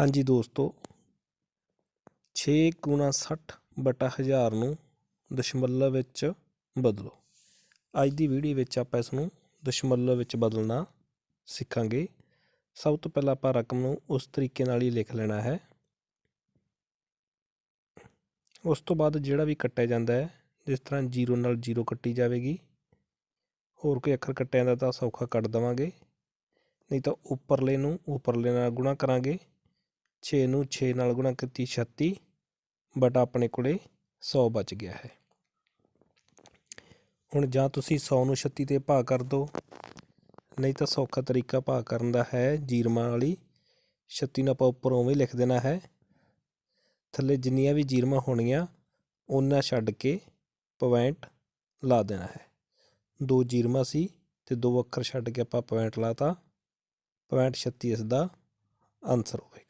ਹਾਂਜੀ ਦੋਸਤੋ 6 ਗੁਣਾ 60 ਬਟਾ 1000 ਨੂੰ ਦਸ਼ਮਲਵ ਵਿੱਚ ਬਦਲੋ। ਅੱਜ ਦੀ ਵੀਡੀਓ ਵਿੱਚ ਆਪਾਂ ਇਸ ਨੂੰ ਦਸ਼ਮਲਵ ਵਿੱਚ ਬਦਲਣਾ ਸਿੱਖਾਂਗੇ। ਸਭ ਤੋਂ ਪਹਿਲਾਂ ਆਪਾਂ ਰਕਮ ਨੂੰ ਉਸ ਤਰੀਕੇ ਨਾਲ ਹੀ ਲਿਖ ਲੈਣਾ ਹੈ। ਉਸ ਤੋਂ ਬਾਅਦ ਜਿਹੜਾ ਵੀ ਕੱਟਿਆ ਜਾਂਦਾ ਹੈ, ਜਿਸ ਤਰ੍ਹਾਂ 0 ਨਾਲ 0 ਕੱਟੀ ਜਾਵੇਗੀ, ਹੋਰ ਕੋਈ ਅੱਖਰ ਕੱਟਿਆ ਜਾਂਦਾ ਤਾਂ ਸੌਖਾ ਕੱਟ ਦੇਵਾਂਗੇ। ਨਹੀਂ ਤਾਂ ਉੱਪਰਲੇ ਨੂੰ ਉੱਪਰਲੇ ਨਾਲ ਗੁਣਾ ਕਰਾਂਗੇ। 6 ਨੂੰ 6 ਨਾਲ ਗੁਣਾ ਕੀਤੀ 36 ਬਟ ਆਪਣੇ ਕੋਲੇ 100 ਬਚ ਗਿਆ ਹੈ। ਹੁਣ ਜਾਂ ਤੁਸੀਂ 100 ਨੂੰ 36 ਤੇ ਭਾਗ ਕਰ ਦਿਓ ਨਹੀਂ ਤਾਂ ਸੌਖਾ ਤਰੀਕਾ ਭਾਗ ਕਰਨ ਦਾ ਹੈ ਜੀਰਮਾਂ ਵਾਲੀ। 36 ਨੂੰ ਆਪਾਂ ਉੱਪਰ ਉਵੇਂ ਲਿਖ ਦੇਣਾ ਹੈ। ਥੱਲੇ ਜਿੰਨੀਆਂ ਵੀ ਜੀਰਮਾਂ ਹੋਣਗੀਆਂ, ਉਹਨਾਂ ਛੱਡ ਕੇ ਪੁਆਇੰਟ ਲਾ ਦੇਣਾ ਹੈ। ਦੋ ਜੀਰਮਾਂ ਸੀ ਤੇ ਦੋ ਅੱਖਰ ਛੱਡ ਕੇ ਆਪਾਂ ਪੁਆਇੰਟ ਲਾਤਾ। ਪੁਆਇੰਟ 36 ਇਸ ਦਾ ਆਨਸਰ ਹੋਵੇਗਾ।